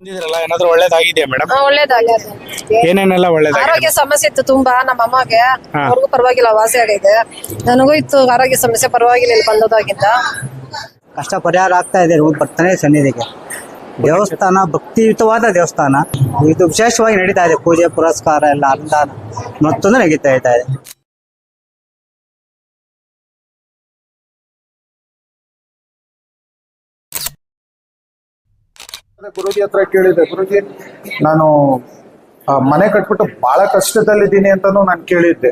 ಬಂದಿದ್ರಲ್ಲ ಏನಾದ್ರು ಒಳ್ಳೇದಾಗಿದೆಯಾ ಮೇಡಮ್ ಹಾ, ಒಳ್ಳೇದಾಗ್ಯದ ಏನೇನೆಲ್ಲ ಒಳ್ಳೇದಾಗಿದೆ? ಆರೋಗ್ಯ ಸಮಸ್ಯೆ ಇತ್ತು ತುಂಬಾ ನಮ್ಮ ಅಮ್ಮಗೆ. ಹಾ. ಅವ್ರಿಗೂ ಪರವಾಗಿಲ್ಲ ವಾಸಿ ಆಗಿದೆ. ನನಗೂ ಇತ್ತು ಆರೋಗ್ಯ ಸಮಸ್ಯೆ ಪರವಾಗಿಲ್ಲ ಇಲ್ಲಿ ಬಂದದಾಗಿಂದ. ಕಷ್ಟ ಪರಿಹಾರ ಆಗ್ತಾ ಇದೆ ಹೋಗಿ ಬರ್ತಾನೆ ಸನ್ನಿಧಿಗೆ. ದೇವಸ್ಥಾನ ಭಕ್ತಿಯುತವಾದ ದೇವಸ್ಥಾನ. ಇದು ವಿಶೇಷವಾಗಿ ನಡೀತಾ ಇದೆ ಪೂಜೆ ಪುರಸ್ಕಾರ ಎಲ್ಲ ಅನುದಾನ. ಮತ್ತೊಂದು ನಡೀತಾ ಇದೆ. ಗುರುಜಿ ಹತ್ರ ಕೇಳಿದೆ ಗುರುಜಿ ನಾನು ಮನೆ ಕಟ್ಬಿಟ್ಟು ಬಹಳ ಕಷ್ಟದಲ್ಲಿದ್ದೀನಿ ಅಂತಾನು ನಾನು ಕೇಳಿದ್ದೆ.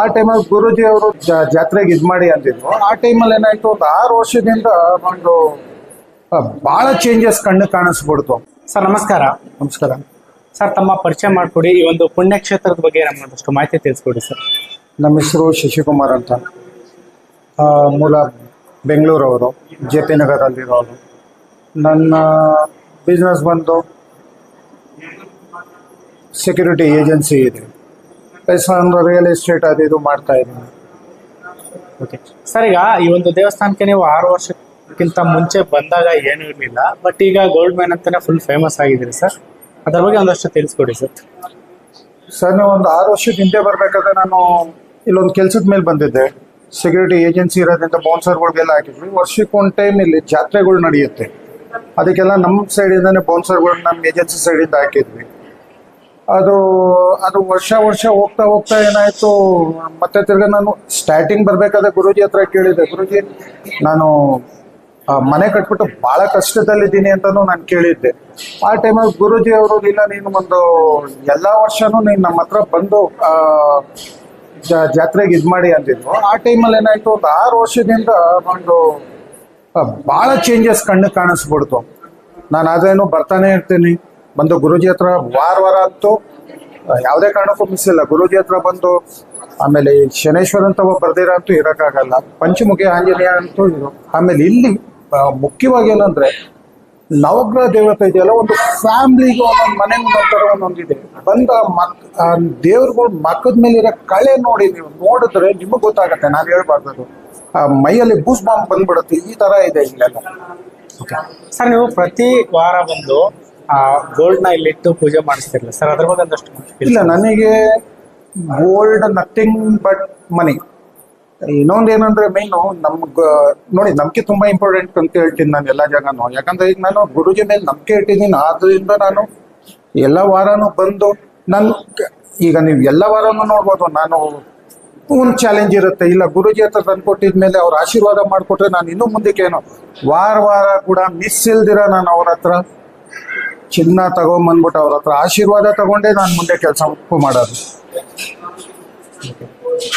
ಆ ಟೈಮಲ್ಲಿ ಗುರುಜಿ ಅವರು ಜಾತ್ರೆಗೆ ಇದು ಮಾಡಿ ಅಂತಿದ್ರು ಆ ಟೈಮಲ್ಲಿ ಏನಾಯ್ತು ಒಂದು ಆರು ವರ್ಷದಿಂದ ಒಂದು ಬಹಳ ಚೇಂಜಸ್ ಕಣ್ಣು ಕಾಣಿಸ್ಬಿಡ್ತು. ಸರ್ ನಮಸ್ಕಾರ. ನಮಸ್ಕಾರ. ಸರ್ ತಮ್ಮ ಪರಿಚಯ ಮಾಡಿಕೊಡಿ ಈ ಒಂದು ಪುಣ್ಯಕ್ಷೇತ್ರದ ಬಗ್ಗೆ ನಮ್ಗೆ ಒಂದಷ್ಟು ಮಾಹಿತಿ ತಿಳಿಸ್ಕೊಡಿ ಸರ್. ನಮ್ಮ ಹೆಸರು ಶಶಿಕುಮಾರ್ ಅಂತ. ಮೂಲ ಬೆಂಗಳೂರವರು ಜೆ ಪಿ ನಗರದಲ್ಲಿರೋರು. ನನ್ನ ಬಿಸ್ನೆಸ್ ಬಂದು ಸೆಕ್ಯೂರಿಟಿ ಏಜೆನ್ಸಿ ಇದೆ. ಪ್ಲಸ್ ಒಂದು ರಿಯಲ್ ಎಸ್ಟೇಟ್ ಅದು ಇದು ಮಾಡ್ತಾ ಇದ್ದೀನಿ. ಓಕೆ ಸರ್ ಈಗ ಈ ಒಂದು ದೇವಸ್ಥಾನಕ್ಕೆ ನೀವು ಆರು ವರ್ಷಕ್ಕಿಂತ ಮುಂಚೆ ಬಂದಾಗ ಏನೂ ಇರಲಿಲ್ಲ ಬಟ್ ಈಗ ಗೋಲ್ಡ್ ಮ್ಯಾನ್ ಅಂತಾನೆ ಫುಲ್ ಫೇಮಸ್ ಆಗಿದ್ದೀರಿ ಸರ್ ಅದ್ರ ಬಗ್ಗೆ ಒಂದಷ್ಟು ತಿಳಿಸ್ಕೊಡಿ ಸರ್ ಸರ್ ನಾವು ಒಂದು ಆರು ವರ್ಷದ ಹಿಂದೆ ಬರಬೇಕಾದ್ರೆ ನಾನು ಇಲ್ಲೊಂದು ಕೆಲ್ಸದ ಮೇಲೆ ಬಂದಿದ್ದೆ. ಸೆಕ್ಯೂರಿಟಿ ಏಜೆನ್ಸಿ ಇರೋದ್ರಿಂದ ಬೌನ್ಸರ್ಗಳಿಗೆಲ್ಲ ಹಾಕಿದ್ವಿ. ವರ್ಷಕ್ಕೆ ಒಂದು ಟೈಮ್ ಇಲ್ಲಿ ಜಾತ್ರೆಗಳು ನಡೆಯುತ್ತೆ. ಅದಕ್ಕೆಲ್ಲ ನಮ್ಮ ಸೈಡಿಂದಾನೆ ಬೌನ್ಸರ್ಗಳು ನಮ್ಮ ಏಜೆನ್ಸಿ ಸೈಡಿಂದ ಹಾಕಿದ್ವಿ. ಅದು ಅದು ವರ್ಷ ವರ್ಷ ಹೋಗ್ತಾ ಹೋಗ್ತಾ ಏನಾಯ್ತು, ಮತ್ತೆ ತಿರ್ಗ ನಾನು ಸ್ಟಾರ್ಟಿಂಗ್ ಬರ್ಬೇಕಾದ್ರೆ ಗುರುಜಿ ಹತ್ರ ಕೇಳಿದೆ. ಗುರುಜಿ, ನಾನು ಮನೆ ಕಟ್ಬಿಟ್ಟು ಬಹಳ ಕಷ್ಟದಲ್ಲಿದ್ದೀನಿ ಅಂತಾನು ನಾನು ಕೇಳಿದ್ದೆ. ಆ ಟೈಮಲ್ಲಿ ಗುರುಜಿ ಅವರು, ಇಲ್ಲ, ನೀನು ಒಂದು ಎಲ್ಲಾ ವರ್ಷನೂ ನೀನು ನಮ್ಮ ಹತ್ರ ಬಂದು ಜಾತ್ರೆಗೆ ಇದು ಮಾಡಿ ಅಂತಿದ್ರು ಆ ಟೈಮಲ್ಲಿ ಏನಾಯ್ತು, ಒಂದು ಆರು ವರ್ಷದಿಂದ ಒಂದು ಬಹಳ ಚೇಂಜಸ್ ಕಣ್ಣು ಕಾಣಿಸ್ಬಿಡ್ತು. ನಾನು ಅದೇನು ಬರ್ತಾನೆ ಇರ್ತೀನಿ. ಬಂದು ಗುರುಜಿ ಹತ್ರ ವಾರ ವಾರ ಅಂತೂ ಯಾವುದೇ ಕಾರಣಕ್ಕೂ ಮಿಸ್ ಇಲ್ಲ. ಗುರುಜಿ ಹತ್ರ ಬಂದು ಆಮೇಲೆ ಶನೇಶ್ವರ ಅಂತ ಬರ್ದಿರ ಅಂತೂ ಇರೋಕ್ಕಾಗಲ್ಲ. ಪಂಚಮುಖಿ ಆಂಜನೇಯ ಅಂತೂ ಇದು ಆಮೇಲೆ ಇಲ್ಲಿ ಮುಖ್ಯವಾಗಿ ಏನಂದ್ರೆ ನವಗ್ರಹ ದೇವತೆ ಇದೆಯಲ್ಲ, ಒಂದು ಫ್ಯಾಮ್ಲಿಗೂ ಒಂದೊಂದು ಮನೆಗೆ ಒಂದೊಂಥರ ಒಂದೊಂದಿದೆ. ಬಂದ ಮಕ್ ದೇವ್ರಗಳು ಮಕ್ಕದ ಮೇಲೆ ಇರೋ ಕಳೆ ನೋಡಿ ನೀವು ನೋಡಿದ್ರೆ ನಿಮಗೆ ಗೊತ್ತಾಗತ್ತೆ. ನಾನು ಹೇಳ್ಬಾರ್ದು ಮೈಯಲ್ಲಿ ಬೂಸ್ ಬಾಂಬ್ ಬಂದ್ಬಿಡುತ್ತೆ ಈ ತರ ಇದೆ ಇಲ್ಲೆಲ್ಲ. ಸರ್ ನೀವು ಪ್ರತಿ ವಾರ ಬಂದು ಆ ಗೋಲ್ಡ್ನ ಇಲ್ಲಿಟ್ಟು ಪೂಜೆ ಮಾಡಿಸ್ತಿರಲ್ಲ ಸರ್ ಅದ್ರ ಬಗ್ಗೆ ಒಂದಷ್ಟು ಇಲ್ಲ ನನಗೆ ಗೋಲ್ಡ್ ನಥಿಂಗ್ ಬಟ್ ಮನಿ ಇನ್ನೊಂದು ಏನಂದ್ರೆ ಮೈನು ನಮ್ಗೆ ನೋಡಿ ನಂಬಿಕೆ ತುಂಬಾ ಇಂಪಾರ್ಟೆಂಟ್ ಅಂತ ಹೇಳ್ತೀನಿ ನಾನು ಎಲ್ಲ ಜಾಗನೂ. ಯಾಕಂದ್ರೆ ಈಗ ನಾನು ಗುರುಜಿ ಮೇಲೆ ನಂಬಿಕೆ ಇಟ್ಟಿದ್ದೀನಿ ಆದ್ರಿಂದ ನಾನು ಎಲ್ಲ ವಾರನೂ ಬಂದು ನಾನು ಈಗ ನೀವು ಎಲ್ಲ ವಾರನೂ ನೋಡ್ಬೋದು ನಾನು ಒಂದು ಚಾಲೆಂಜ್ ಇರುತ್ತೆ. ಇಲ್ಲ ಗುರುಜಿ ಹತ್ರ ತಂದ್ಕೊಟ್ಟಿದ್ಮೇಲೆ ಅವ್ರ ಆಶೀರ್ವಾದ ಮಾಡಿಕೊಟ್ರೆ ನಾನು ಇನ್ನೂ ಮುಂದಕ್ಕೇನು ವಾರ ವಾರ ಕೂಡ ಮಿಸ್ ಇಲ್ದಿರ ನಾನು ಅವ್ರ ಹತ್ರ ಚಿನ್ನ ತಗೊಂಬಂದ್ಬಿಟ್ಟು ಅವ್ರ ಹತ್ರ ಆಶೀರ್ವಾದ ತಗೊಂಡೇ ನಾನು ಮುಂದೆ ಕೆಲಸ ಮಾಡೋದು.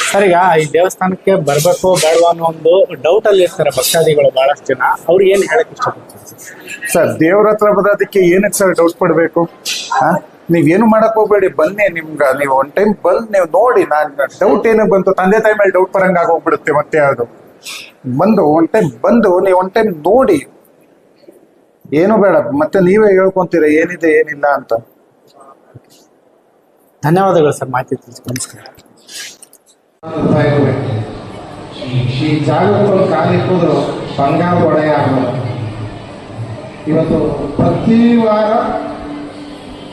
ಸರ್ ಈಗ ಈ ದೇವಸ್ಥಾನಕ್ಕೆ ಬರ್ಬೇಕು ಬೇಡವಾ ಅನ್ನೋ ಒಂದು ಡೌಟ್ ಅಲ್ಲಿ ಇರ್ತಾರೆ ಭಕ್ತಾದಿಗಳು ಬಹಳಷ್ಟು ಜನ. ಅವ್ರಿಗೆ ಏನ್ ಹೇಳಕ್ ಇಷ್ಟಪಡ್ತಾರೆ? ಸರ್? ಸರ್ ದೇವ್ರ ಹತ್ರ ಬರೋದಕ್ಕೆ ಏನಕ್ಕೆ ಸರ್ ಡೌಟ್ ಪಡಬೇಕು? ನೀವೇನು ಮಾಡಕ್ ಹೋಗ್ಬೇಡಿ ಬನ್ನಿ ನಿಮ್ಗೆ ನೀವು ಒನ್ ಟೈಮ್ ಬಂದ್ ನೀವು ನೋಡಿ ನಾನ್ ಡೌಟ್ ಏನಕ್ಕೆ ಬಂತು ತಂದೆ ತಾಯಿ ಮೇಲೆ ಡೌಟ್ ಬರಂಗ ಆಗೋಗ್ಬಿಡುತ್ತೆ ಮತ್ತೆ ಅದು ಬಂದು ಒನ್ ಟೈಮ್ ಬಂದು ನೀವು ಒನ್ ಟೈಮ್ ನೋಡಿ. ಏನು ಬೇಡ ಮತ್ತೆ ನೀವೇ ಹೇಳ್ಕೊಂತೀರ ಏನಿದೆ ಏನಿಲ್ಲ ಅಂತ. ಧನ್ಯವಾದಗಳು ಸರ್ ಮಾಹಿತಿ ನಮಸ್ಕಾರ. ಈ ಜಾಗಕ್ಕೆ ಒಂದು ಬಂಗಾರ ಒಡೆಯ ಇವತ್ತು ಪ್ರತಿ ವಾರ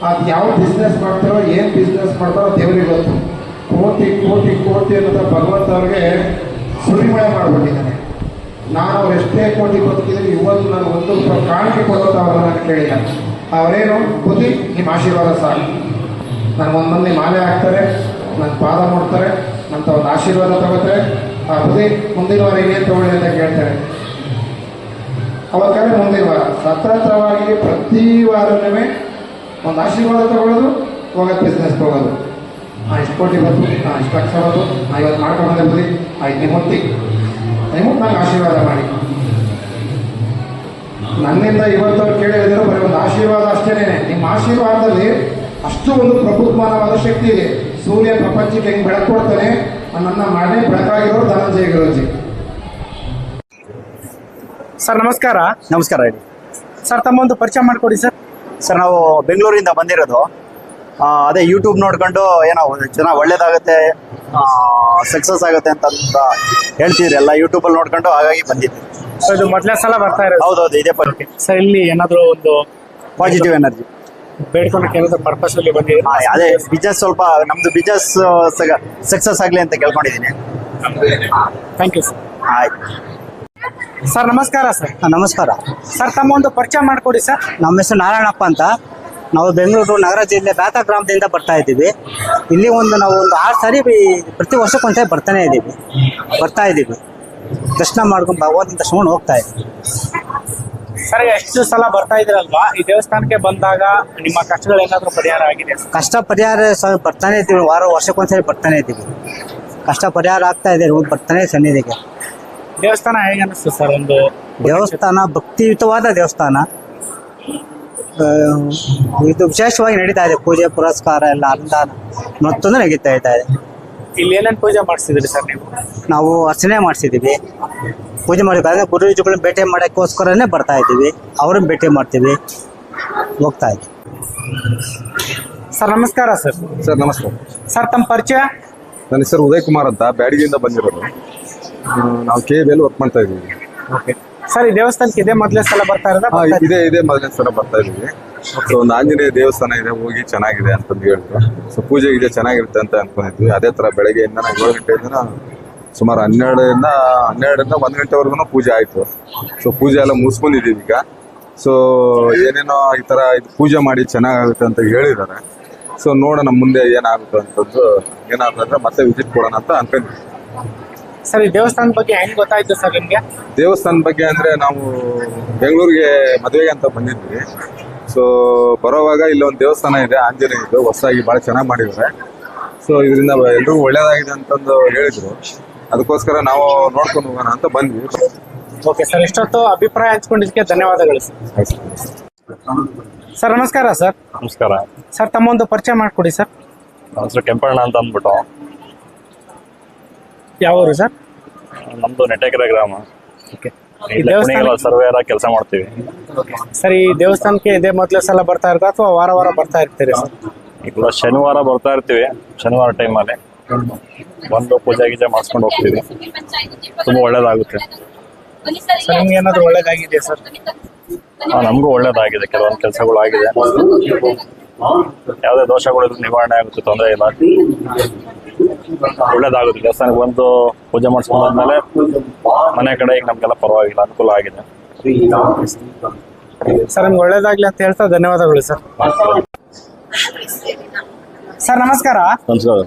ಅದು ಯಾವ ಬಿಸ್ನೆಸ್ ಮಾಡ್ತಾರೋ, ಏನು ಬಿಸ್ನೆಸ್ ಮಾಡ್ತಾರೋ ದೇವರಿಗೆ ಗೊತ್ತು. ಕೋಟಿ ಕೋಟಿ ಕೋಟಿ ಅನ್ನೋದು ಭಗವಂತ ಅವ್ರಿಗೆ ಸುರಿಮಳೆ ಮಾಡಿಬಿಟ್ಟಿದ್ದಾನೆ. ನಾನು ಅವ್ರು ಎಷ್ಟೇ ಕೋಟಿ ಬದುಕಿದ್ರೆ ಇವತ್ತು ನಾನು ಒಂದು ಕಾಣಿಕೆ ಕೊಡೋದು ಅವ್ರನ್ನ ನಾನು ಕೇಳಿಲ್ಲ. ಅವರೇನು, ಬುದ್ಧಿ, ನಿಮ್ಮ ಆಶೀರ್ವಾದ ಸಾಕು. ನನಗೆ ಒಂದು ಮಂದಿ ಮಾಲೆ ಹಾಕ್ತಾರೆ ನನ್ನ ಪಾದ ಮಾಡ್ತಾರೆ ನಂತ ಒಂದು ಆಶೀರ್ವಾದ ತಗೋತಾರೆ. ಆ ಬುದ್ಧಿ ಮುಂದಿನ ವಾರ ಇನ್ನೇನು ತಗೊಳ್ಳಿ ಅಂತ ಕೇಳ್ತಾರೆ. ಅವಾಗ ಮುಂದಿನ ವಾರ. ಸತತವಾಗಿ ಪ್ರತಿ ವಾರನೂ ಒಂದು ಆಶೀರ್ವಾದ ತಗೊಳ್ಳೋದು ಹೋಗೋದು ಬಿಸ್ನೆಸ್ ಹೋಗೋದು ನಾ ಇಷ್ಟು ಕೋಟಿ ಬಂತು ನಾ ಇಷ್ಟು ಲಕ್ಷ ಬಂತು ನಾ ಇವತ್ತು ಮಾಡ್ಕೊಂಡು ಬಂದಿ ಆಯ್ತು ನಿಮ್ಮ ಹೊತ್ತಿ. ನೀವು ನಂಗೆ ಆಶೀರ್ವಾದ ಮಾಡಿ. ನನ್ನಿಂದ ಇವತ್ತವ್ರು ಕೇಳಿದ್ರು ಬರೀ ಒಂದು ಆಶೀರ್ವಾದ ಅಷ್ಟೇನೆ. ನಿಮ್ಮ ಆಶೀರ್ವಾದದಲ್ಲಿ ಅಷ್ಟು ಒಂದು ಪ್ರಬುದ್ಧಮಾನವಾದ ಶಕ್ತಿ ಇದೆ. ಸೂರ್ಯ ಪ್ರಪಂಚಕ್ಕೆ ಹೆಂಗೆ ಬೆಳಕು ಕೊಡ್ತಾನೆ ನನ್ನ ಮಾಡೇ ಬೆಳಕಾಗಿರೋ ಧನಂಜಯ ಗುರುಜಿ. ಸರ್ ನಮಸ್ಕಾರ. ನಮಸ್ಕಾರ ಹೇಳಿ. ಸರ್ ತಮ್ಮ ಒಂದು ಪರಿಚಯ ಮಾಡಿಕೊಡಿ ಸರ್. ಸರ್ ನಾವು ಬೆಂಗಳೂರಿಂದ ಬಂದಿರೋದು. ಅದೇ ಯೂಟ್ಯೂಬ್ ನೋಡ್ಕೊಂಡು ಏನೋ ಚೆನ್ನಾಗಿ ಒಳ್ಳೇದಾಗುತ್ತೆ ಸಕ್ಸಸ್ ಆಗುತ್ತೆ ಅಂತ ಹೇಳ್ತಿದ್ರಿ. ಎಲ್ಲ ಯೂಟ್ಯೂಬಲ್ಲಿ ನೋಡ್ಕೊಂಡು ಹಾಗಾಗಿ ಬಂದಿದ್ದೆ. ಸೊ ಇದು ಮೊದಲನೇ ಸಲ ಬರ್ತಾ ಇರೋದು? ಹೌದೌದು ಇದೇ ಪರಿ. ಸರ್ ಇಲ್ಲಿ ಏನಾದರೂ ಒಂದು ಪಾಸಿಟಿವ್ ಎನರ್ಜಿ ಬೇಡ್ಕೊಳಕ್ಕೆ ಏನಾದ್ರು ಪರ್ಪಸ್ ಅಲ್ಲಿ ಬಂದಿದ್ದೀರಾ? ಅದೇ ಬಿಸ್ನೆಸ್ ಸ್ವಲ್ಪ ನಮ್ದು ಬಿಸ್ನೆಸ್ ಸಕ್ಸಸ್ ಆಗಲಿ ಅಂತ ಕೇಳ್ಕೊಂಡಿದ್ದೀನಿ. ಥ್ಯಾಂಕ್ ಯು ಸರ್ ಆಯ್ತು. ಸರ್ ನಮಸ್ಕಾರ ಸರ್. ನಮಸ್ಕಾರ. ಸರ್ ತಮ್ಮ ಒಂದು ಪರಿಚಯ ಮಾಡಿಕೊಡಿ ಸರ್. ನಮ್ಮ ಹೆಸರು ನಾರಾಯಣಪ್ಪ ಅಂತ. ನಾವು ಬೆಂಗಳೂರು ನಗರ ಜಿಲ್ಲೆ ಬ್ಯಾತ ಗ್ರಾಮದಿಂದ ಬರ್ತಾ ಇದ್ದೀವಿ. ಇಲ್ಲಿ ಒಂದು ನಾವು ಒಂದು ಆರು ಸಾರಿ ಪ್ರತಿ ಪ್ರತಿ ವರ್ಷಕ್ಕೊಂದ್ಸರಿ ಬರ್ತಾನೆ ಇದ್ದೀವಿ. ಬರ್ತಾ ಇದ್ದೀವಿ. ದರ್ಶನ ಮಾಡ್ಕೊಂಡು ಭಗವಂತನ ತರ್ಸ್ಕೊಂಡು ಹೋಗ್ತಾ ಇದ್ದೀವಿ. ಸರ್ ಎಷ್ಟು ಸಲ ಬರ್ತಾ ಇದ್ರಲ್ವಾ? ಈ ದೇವಸ್ಥಾನಕ್ಕೆ ಬಂದಾಗ ನಿಮ್ಮ ಕಷ್ಟಗಳು ಏನಾದರೂ ಪರಿಹಾರ ಆಗಿದೆ? ಕಷ್ಟ ಪರಿಹಾರ ಸ್ವಾಮಿ ಬರ್ತಾನೆ ಇದ್ದೀವಿ. ವಾರ ವರ್ಷಕ್ಕೊಂದ್ಸರಿ ಬರ್ತಾನೆ ಇದ್ದೀವಿ. ಕಷ್ಟ ಪರಿಹಾರ ಆಗ್ತಾ ಇದೆ. ಬರ್ತಾನೆ ಸನ್ನಿಧಿಗೆ. ದೇವಸ್ಥಾನ ಹೇಗೆ ಅನಿಸ್ತು ಸರ್ ಒಂದು ದೇವಸ್ಥಾನ ಭಕ್ತಿಯುತವಾದ ದೇವಸ್ಥಾನ. ಆ, ಇದು ವಿಶೇಷವಾಗಿ ನಡೀತಾ ಇದೆ. ಪೂಜೆ ಪುರಸ್ಕಾರ ಎಲ್ಲ ಅನುದಾನ ಮತ್ತೊಂದು ನಡೀತಾ ಇದೆ. ಇಲ್ಲಿ ಏನೇನು ಪೂಜೆ ಮಾಡಿಸಿದ್ರಿ ಸರ್ ನೀವು? ನಾವು ಅರ್ಚನೆ ಮಾಡಿಸಿದ್ದೀವಿ. ಪೂಜೆ ಮಾಡಬೇಕಾದ್ರೆ ಗುರುಜಿಗಳನ್ನ ಭೇಟಿ ಮಾಡೋಕ್ಕೋಸ್ಕರನೇ ಬರ್ತಾ ಇದ್ದೀವಿ. ಅವ್ರನ್ನ ಭೇಟಿ ಮಾಡ್ತೀವಿ. ಹೋಗ್ತಾ ಇದ್ದೀವಿ. ಸರ್ ನಮಸ್ಕಾರ ಸರ್. ಸರ್ ನಮಸ್ಕಾರ ಸರ್ ತಮ್ಮ ಪರಿಚಯ? ನನ್ನ ಹೆಸರು ಉದಯ್ ಕುಮಾರ್ ಅಂತ. ಬ್ಯಾಡಗಿಯಿಂದ ಬಂದಿರೋದು. ನಾವು ಕೆ ಎಲ್ ವರ್ಕ್ ಮಾಡ್ತಾ ಇದ್ದೀವಿ. ಓಕೆ ಸರ್ ಈ ದೇವಸ್ಥಾನಕ್ಕೆ ಇದೇ ಮೊದಲೇ ಸಲ ಬರ್ತಾ ಇರೋದಾ? ಹಾ, ಬರ್ತಾ ಇದೇ ಇದೇ ಮೊದಲನೇ ಸಲ ಬರ್ತಾ ಇದ್ದೀವಿ. ಸೊ ಒಂದು ಆಂಜನೇಯ ದೇವಸ್ಥಾನ ಇದೆ ಹೋಗಿ ಚೆನ್ನಾಗಿದೆ ಅಂತಂದು ಹೇಳಿದ್ರು ಸೊ ಪೂಜೆ ಇದೆ ಚೆನ್ನಾಗಿರುತ್ತೆ ಅಂತ ಅನ್ಕೊಂಡಿದ್ವಿ. ಅದೇ ತರ ಬೆಳಗ್ಗೆಯಿಂದ ನಾವು ಏಳು ಗಂಟೆಯಿಂದ ಸುಮಾರು ಹನ್ನೆರಡರಿಂದ ಹನ್ನೆರಡರಿಂದ ಒಂದು ಗಂಟೆವರೆಗೂ ಪೂಜೆ ಆಯಿತು. ಸೊ ಪೂಜೆ ಎಲ್ಲ ಮುಗಿಸ್ಕೊಂಡಿದ್ದೀವಿ ಈಗ. ಸೊ ಏನೇನೋ ಈ ಥರ ಇದು ಪೂಜೆ ಮಾಡಿ ಚೆನ್ನಾಗಾಗುತ್ತೆ ಅಂತ ಹೇಳಿದ್ದಾರೆ. ಸೊ ನೋಡೋಣ ಮುಂದೆ ಏನಾಗುತ್ತೆ ಅಂತಂದು ಏನಾದ್ರೆ ಮತ್ತೆ ವಿಸಿಟ್ ಕೊಡೋಣ ಅಂತ ಅನ್ಕೊಂಡಿದ್ವಿ ಸರ್ ಈ ದೇವಸ್ಥಾನದ ಬಗ್ಗೆ ಹೆಂಗ್ ಗೊತ್ತಾಯ್ತು ಸರ್ ನಿಮ್ಗೆ? ದೇವಸ್ಥಾನ ಬಗ್ಗೆ ಅಂದ್ರೆ ನಾವು ಬೆಂಗಳೂರಿಗೆ ಮದುವೆಗೆ ಅಂತ ಬಂದಿದ್ವಿ. ಸೊ ಬರೋವಾಗ ಇಲ್ಲಿ ಒಂದು ದೇವಸ್ಥಾನ ಇದೆ ಆಂಜನೇಯದು ಹೊಸದಾಗಿ ಬಹಳ ಚೆನ್ನಾಗಿ ಮಾಡಿದ್ದಾರೆ. ಸೊ ಇದರಿಂದ ಎಲ್ರಿಗೂ ಒಳ್ಳೇದಾಗಿದೆ ಅಂತಂದು ಹೇಳಿದ್ರು. ಅದಕ್ಕೋಸ್ಕರ ನಾವು ನೋಡ್ಕೊಂಡು ಹೋಗೋಣ ಅಂತ ಬಂದ್ವಿ. ಓಕೆ ಸರ್ ಇಷ್ಟೊತ್ತು ಅಭಿಪ್ರಾಯ ಹಂಚ್ಕೊಂಡಿದ್ದಕ್ಕೆ ಧನ್ಯವಾದಗಳು ಸರ್. ಸರ್ ನಮಸ್ಕಾರ ಸರ್. ನಮಸ್ಕಾರ. ಸರ್ ತಮ್ಮ ಒಂದು ಪರಿಚಯ ಮಾಡಿಕೊಡಿ ಸರ್. ನನ್ನ ಹೆಸರು ಕೆಂಪಣ್ಣ ಅಂತ ಅಂದ್ಬಿಟ್ಟು. ಯಾವ ಊರು ಸರ್? ನಮ್ದು ನೆಟ್ಟಕೆರೆ ಗ್ರಾಮ. ಓಕೆ. ಈ ಇಲ್ಲೇ ದೇವಸ್ಥಾನ ಸರ್ವೇರ ಕೆಲಸ ಮಾಡ್ತೀವಿ. ಸರ್ ಈ ದೇವಸ್ಥಾನಕ್ಕೆ ಇದೇ ಮೊದಲ ಸಲ ಬರ್ತಾ ಇರ್ತಾ ಅಥವಾ ವಾರ ವಾರ ಬರ್ತಾ ಇರ್ತೀರಿ ಸರ್? ಇಲ್ಲ ಶನಿವಾರ ಬರ್ತಾ ಇರ್ತೀವಿ ಶನಿವಾರ ಟೈಮಲ್ಲಿ ಬಂದು ಪೂಜೆ ಗೀಜೆ ಮಾಡಿಸ್ಕೊಂಡು ಹೋಗ್ತೀವಿ. ತುಂಬ ಒಳ್ಳೇದಾಗುತ್ತೆ. ಸರ್ ನಿಮ್ಗೆ ಏನಾದರೂ ಒಳ್ಳೇದಾಗಿದೆಯಾ ಸರ್? ನಮಗೂ ಒಳ್ಳೇದಾಗಿದೆ. ಕೆಲವೊಂದು ಕೆಲಸಗಳು ಆಗಿದೆ. ಯಾವುದೇ ದೋಷಗಳು ನಿವಾರಣೆ ಆಗುತ್ತೆ ತೊಂದರೆ ಇಲ್ಲ. ಒಳ್ಳೇದಾಗುತ್ತೆ ದೇವಸ್ಥಾನಕ್ಕೆ ಬಂದು ಪೂಜೆ ಮಾಡಿಸ್ಕೊಂಡು ಮೇಲೆ ಮನೆ ಕಡೆ ಈಗ ನಮಗೆಲ್ಲ ಪರವಾಗಿಲ್ಲ ಅನುಕೂಲ ಆಗಿದೆ. ಸರ್ ನಮ್ಗೆ ಒಳ್ಳೇದಾಗ್ಲಿ ಅಂತ ಹೇಳ್ತಾ ಧನ್ಯವಾದಗಳು ಸರ್. ಸರ್ ನಮಸ್ಕಾರ. ನಮಸ್ಕಾರ.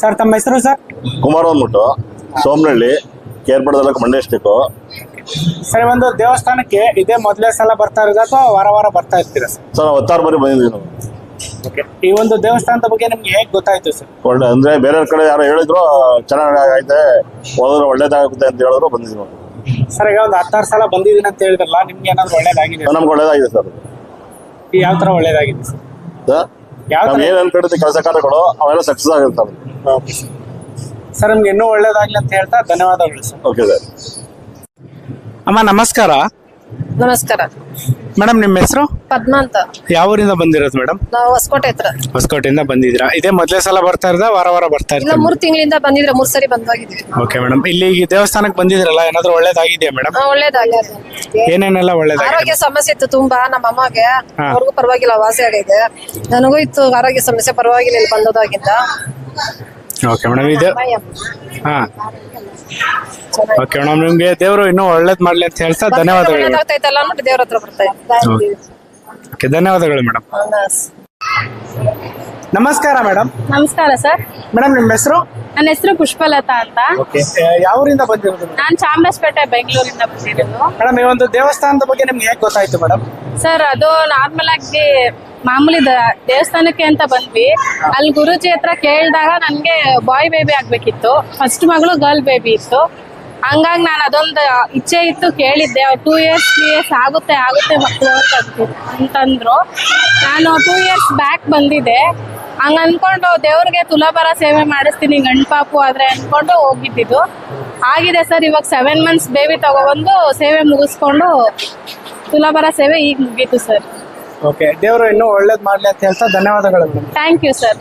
ಸರ್ ತಮ್ಮ ಹೆಸರು ಸರ್? ಕುಮಾರ್ ಅಂದ್ಬಿಟ್ಟು ಸೋಮನಹಳ್ಳಿ ಕೇರ್ಪಡ ತಾಲೂಕು ಮಂಡ್ಯ ಸರ್ ಒಂದು ದೇವಸ್ಥಾನಕ್ಕೆ ಇದೇ ಮೊದಲೇ ಸಲ ಬರ್ತಾ ಇರೋದು ಅಥವಾ ವಾರ ವಾರ ಬರ್ತಾ ಇರ್ತೀರಾ ಸರ್? ಹತ್ತಾರು ಬಾರಿ ಬಂದಿದ್ದೀವಿ ನಾವು. ಓಕೆ ಈ ಒಂದು ದೇವಸ್ಥಾನದ ಬಗ್ಗೆ ನಿಮ್ಗೆ ಹೇಗೆ ಗೊತ್ತಾಯ್ತು ಸರ್? ಒಳ್ಳೆ ಅಂದ್ರೆ ಬೇರೆ ಕಡೆ ಯಾರು ಹೇಳಿದ್ರು ಚೆನ್ನಾಗಿ ಐತೆ ಹೋದ್ರೆ ಒಳ್ಳೇದಾಗುತ್ತೆ ಅಂತ ಹೇಳಿದ್ರು ಬಂದಿದ್ವಿ ಸರ್ ಈಗ ಒಂದು ಹತ್ತಾರು ಸಲ ಬಂದಿದ್ದೀನಿ ಅಂತ ಹೇಳಿದ್ರಲ್ಲ ನಿಮ್ಗೆ ಏನಾದ್ರು ಒಳ್ಳೇದಾಗಿದೆ? ನಮ್ಗೆ ಒಳ್ಳೇದಾಗಿದೆ ಸರ್. ಯಾವ ತರ ಒಳ್ಳೇದಾಗಿದೆ ಸರ್? ನಾವು ಏನು ಕೆಲಸ ಕಾರ್ಯಗಳು ಅವೆಲ್ಲ ಸಕ್ಸಸ್ ಆಗಿರ್ತಾವೆ ಸರ್. ನಿಮ್ಗೆ ಇನ್ನೂ ಒಳ್ಳೇದಾಗ್ಲಿ ಅಂತ ಹೇಳ್ತಾ ಧನ್ಯವಾದಗಳು ಸರ್. Okay sir. ಅಮ್ಮ ನಮಸ್ಕಾರ. ನಮಸ್ಕಾರ. ಮೇಡಮ್ ನಿಮ್ಮ ಹೆಸರು? ಪದ್ಮ ಅಂತ. ಯಾವ ಊರಿಂದ ಬಂದಿರೋದು ಮೇಡಮ್? ನಾವು ಹೊಸಕೋಟೆ ಹತ್ರ. ಹೊಸಕೋಟೆಯಿಂದ ಬಂದಿದ್ದೀರಾ? ಇದೇ ಮೊದಲೇ ಸಲ ಬರ್ತಾ ಇರೋದಾ? ವಾರ ವಾರ ಬರ್ತಾ ಇಲ್ಲ ಮೂರು ಮೂರ್ ತಿಂಗಳಿಂದ ಬಂದಿದ್ರೆ ಮೂರ್ ಸರಿ ಬಂದೋಗಿದ್ವಿ ಓಕೆ ಮೇಡಮ್. ಇಲ್ಲಿ ಈ ದೇವಸ್ಥಾನಕ್ಕೆ ಬಂದಿದ್ರಲ್ಲ ಏನಾದರೂ ಒಳ್ಳೇದಾಗಿದೆಯಾ ಮೇಡಮ್? ಹಾ, ಒಳ್ಳೇದಾಗಿದೆ ಏನೇನೆಲ್ಲ ಒಳ್ಳೇದಾಗಿದೆ? ಆರೋಗ್ಯ ಸಮಸ್ಯೆ ಇತ್ತು ತುಂಬಾ ನಮ್ಮ ಅಮ್ಮಗೆ. ಹಾ. ಅವ್ರಿಗೂ ಪರವಾಗಿಲ್ಲ ವಾಸಿ ಆಗಿದೆ. ನನಗೂ ಇತ್ತು ಆರೋಗ್ಯ ಸಮಸ್ಯೆ ಪರವಾಗಿಲ್ಲ ಇಲ್ಲಿ ಬಂದೋದಾಗಿಂದ. ಓಕೆ ಮೇಡಮ್ ಇದೆ ಹಾ. ಓಕೆ ಮೇಡಮ್ ನಿಮ್ಗೆ ದೇವರು ಇನ್ನು ಒಳ್ಳೇದ್ ಮಾಡ್ಲಿ ಅಂತ ಹೇಳ್ತಾ ಧನ್ಯವಾದಗಳು. ದೇವ್ರ ಹತ್ರ ಓಕೆ ಧನ್ಯವಾದಗಳು ಮೇಡಮ್ ನಮಸ್ಕಾರ ಮೇಡಮ್ ನಮಸ್ಕಾರ ಸರ್. ಮೇಡಮ್ ನಿಮ್ಮ ಹೆಸರು? ನನ್ನ ಹೆಸರು ಪುಷ್ಪಲತಾ ಅಂತ. ಯಾವೂರಿಂದ ಬಂದಿರೋದು ನಾನು ಚಾಮರಾಜಪೇಟೆ ಬೆಂಗಳೂರಿಂದ ಬಂದಿರೋದು. ಮೇಡಮ್ ಈ ಒಂದು ದೇವಸ್ಥಾನದ ಬಗ್ಗೆ ನಿಮ್ಗೆ ಹೇಗೆ ಗೊತ್ತಾಯ್ತು ಮೇಡಮ್ ಸರ್ ಅದು ನಾರ್ಮಲ್ ಆಗಿ ಮಾಮೂಲಿ ದೇವಸ್ಥಾನಕ್ಕೆ ಅಂತ ಬಂದ್ವಿ. ಅಲ್ಲಿ ಗುರುಜಿ ಹತ್ರ ಕೇಳಿದಾಗ ನನ್ಗೆ ಬಾಯ್ ಬೇಬಿ ಆಗ್ಬೇಕಿತ್ತು. ಫಸ್ಟ್ ಮಗಳು ಗರ್ಲ್ ಬೇಬಿ ಇತ್ತು. ಹಂಗಾಗಿ ನಾನು ಅದೊಂದು ಇಚ್ಛೆ ಇತ್ತು ಕೇಳಿದ್ದೆ. ಟೂ ಇಯರ್ಸ್ ತ್ರೀ ಇಯರ್ಸ್ ಆಗುತ್ತೆ ಆಗುತ್ತೆ ಮಕ್ಕಳು ಅಂತ ಅಂತಂದ್ರು. ನಾನು ಟೂ ಇಯರ್ಸ್ ಬ್ಯಾಕ್ ಬಂದಿದ್ದೆ. ಹಂಗ ಅನ್ಕೊಂಡು ದೇವ್ರಿಗೆ ತುಲಾಭಾರ ಸೇವೆ ಮಾಡಿಸ್ತೀನಿ, ಗಂಡು ಪಾಪು ಆದ್ರೆ ಅನ್ಕೊಂಡು ಹೋಗಿದ್ದಿದ್ದು ಆಗಿದೆ ಸರ್, ಇವಾಗ ಸೆವೆನ್ ಮಂತ್ಸ್ ಬೇಬಿ ತಗೊಬಂದು ಸೇವೆ ಮುಗಿಸ್ಕೊಂಡು ತುಲಾಭಾರ ಸೇವೆ ಈಗ ಮುಗೀತು ಸರ್. ಓಕೆ ದೇವರು ಇನ್ನೂ ಒಳ್ಳೇದ್ ಮಾಡ್ಲಿ ಅಂತ ಹೇಳ್ತಾ ಧನ್ಯವಾದಗಳು. Thank you sir